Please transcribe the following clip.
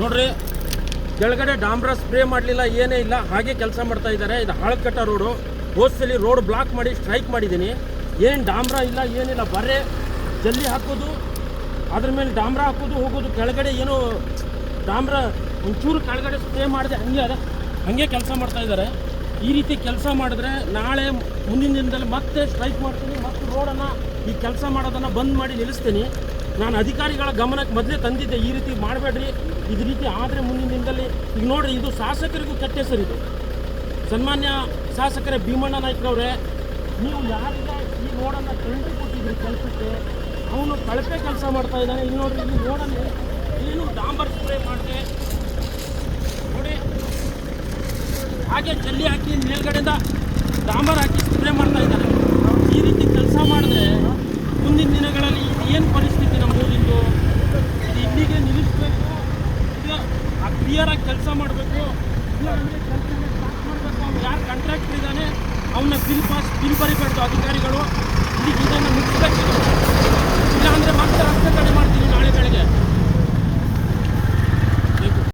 ನೋಡ್ರಿ, ಕೆಳಗಡೆ ಡಾಂಬ್ರ ಸ್ಪ್ರೇ ಮಾಡಲಿಲ್ಲ, ಏನೇ ಇಲ್ಲ, ಹಾಗೆ ಕೆಲಸ ಮಾಡ್ತಾ ಇದ್ದಾರೆ. ಇದು ಹಾಳಕಟ್ಟ ರೋಡು. ಹೋದ್ಸಲಿ ರೋಡ್ ಬ್ಲಾಕ್ ಮಾಡಿ ಸ್ಟ್ರೈಕ್ ಮಾಡಿದ್ದೀನಿ. ಏನು ಡಾಂಬ್ರ ಇಲ್ಲ, ಏನಿಲ್ಲ, ಬರೇ ಜಲ್ಲಿ ಹಾಕೋದು, ಅದ್ರ ಮೇಲೆ ಡಾಂಬ್ರ ಹಾಕೋದು, ಹೋಗೋದು, ಕೆಳಗಡೆ ಏನು ಡಾಂಬ್ರ ಒಂಚೂರು ಕೆಳಗಡೆ ಸ್ಪ್ರೇ ಮಾಡಿದೆ, ಹಂಗೆ ಅದ, ಹಾಗೆ ಕೆಲಸ ಮಾಡ್ತಾ ಇದ್ದಾರೆ. ಈ ರೀತಿ ಕೆಲಸ ಮಾಡಿದ್ರೆ ನಾಳೆ ಮುಂದಿನ ದಿನದಲ್ಲಿ ಮತ್ತೆ ಸ್ಟ್ರೈಕ್ ಮಾಡ್ತೀನಿ, ಮತ್ತು ರೋಡನ್ನು ಈ ಕೆಲಸ ಮಾಡೋದನ್ನು ಬಂದ್ ಮಾಡಿ ನಿಲ್ಲಿಸ್ತೀನಿ. ನಾನು ಅಧಿಕಾರಿಗಳ ಗಮನಕ್ಕೆ ಮೊದಲೇ ತಂದಿದ್ದೆ, ಈ ರೀತಿ ಮಾಡಬೇಡ್ರಿ ಇದು ರೀತಿ ಆದರೆ ಮುಂದಿನ ದಿನದಲ್ಲಿ ಈಗ ನೋಡಿರಿ, ಇದು ಶಾಸಕರಿಗೂ ಕೆಟ್ಟ ಹೆಸರು ಇದು. ಸನ್ಮಾನ್ಯ ಶಾಸಕರೇ ಭೀಮಣ್ಣ ನಾಯ್ಕರವ್ರೆ, ನೀವು ಯಾರಿಗೆ ಈ ರೋಡನ್ನು ಕಂಡು ಕೊಟ್ಟಿದ್ರಿ ಕೆಲಸಕ್ಕೆ, ಅವನು ಕಳಪೆ ಕೆಲಸ ಮಾಡ್ತಾ ಇದ್ದಾನೆ. ಇಲ್ಲಿ ನೋಡ್ರಿ ಇಲ್ಲಿ ರೋಡಲ್ಲಿ ಏನು ಡಾಂಬರ್ ಸ್ಪ್ರೇ ಮಾಡಿದೆ. ನೋಡಿ, ಹಾಗೆ ಜಲ್ಲಿ ಹಾಕಿ ಮೇಲ್ಗಡೆಯಿಂದ ಡಾಂಬರ್ ಹಾಕಿ ಸ್ಪ್ರೇ ಮಾಡ್ತಾ ಇದ್ದಾರೆ ಈ ರೀತಿ ಕೆಲಸ ಮಾಡಿದ್ರೆ ಮುಂದಿನ ದಿನಗಳಲ್ಲಿ ಏನು ಪರಿಸ್ಥಿತಿ ನಮ್ಮ ಊರಿಂದು ಇದು ಇಲ್ಲಿಗೆ ನಿಲ್ಲಿಸಬೇಕು ಇದು ಕ್ಲಿಯರಾಗಿ ಕೆಲಸ ಮಾಡಬೇಕು. ಕೆಲಸ ಮಾಡಬೇಕು ಅವ್ನು ಯಾರು ಕಾಂಟ್ರಾಕ್ಟರ್ ಇದ್ದಾನೆ ಅವನ್ನ ಬಿಲ್ ಪಾಸ್ ಬಿಲ್ ಬರಿಬಾರ್ದು ಅಧಿಕಾರಿಗಳು.